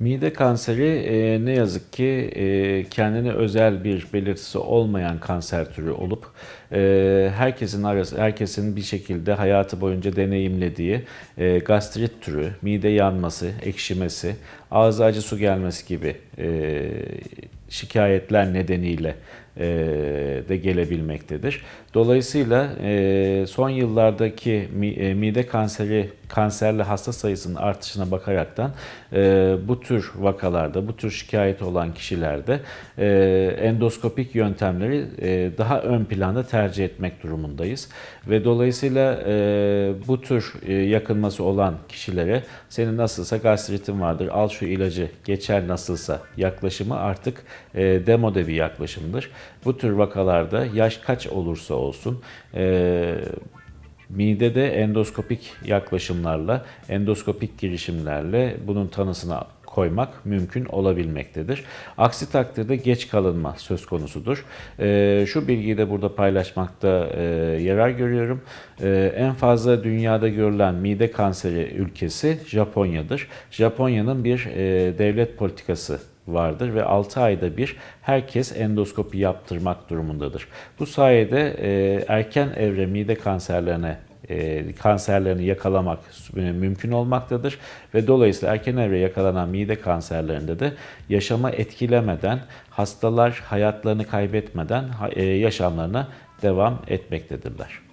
Mide kanseri e, ne yazık ki e, kendine özel bir belirtisi olmayan kanser türü olup e, herkesin arası, herkesin bir şekilde hayatı boyunca deneyimlediği e, gastrit türü, mide yanması, ekşimesi, ağza acı su gelmesi gibi e, şikayetler nedeniyle e, de gelebilmektedir. Dolayısıyla e, son yıllardaki e, mide kanseri kanserli hasta sayısının artışına bakaraktan bu tür vakalarda, bu tür şikayet olan kişilerde endoskopik yöntemleri daha ön planda tercih etmek durumundayız ve dolayısıyla bu tür e, yakınması olan kişilere senin nasılsa gastritin vardır, al şu ilacı geçer nasılsa yaklaşımı artık e, demode bir yaklaşımdır. Bu tür vakalarda yaş kaç olursa olsun e, midede endoskopik yaklaşımlarla, endoskopik girişimlerle bunun tanısına koymak mümkün olabilmektedir. Aksi takdirde geç kalınma söz konusudur. Ee, şu bilgiyi de burada paylaşmakta e, yarar görüyorum. Ee, en fazla dünyada görülen mide kanseri ülkesi Japonya'dır. Japonya'nın bir e, devlet politikası vardır ve 6 ayda bir herkes endoskopi yaptırmak durumundadır. Bu sayede e, erken evre mide kanserlerine e, kanserlerini yakalamak e, mümkün olmaktadır ve dolayısıyla erken evre yakalanan mide kanserlerinde de yaşama etkilemeden hastalar hayatlarını kaybetmeden e, yaşamlarına devam etmektedirler.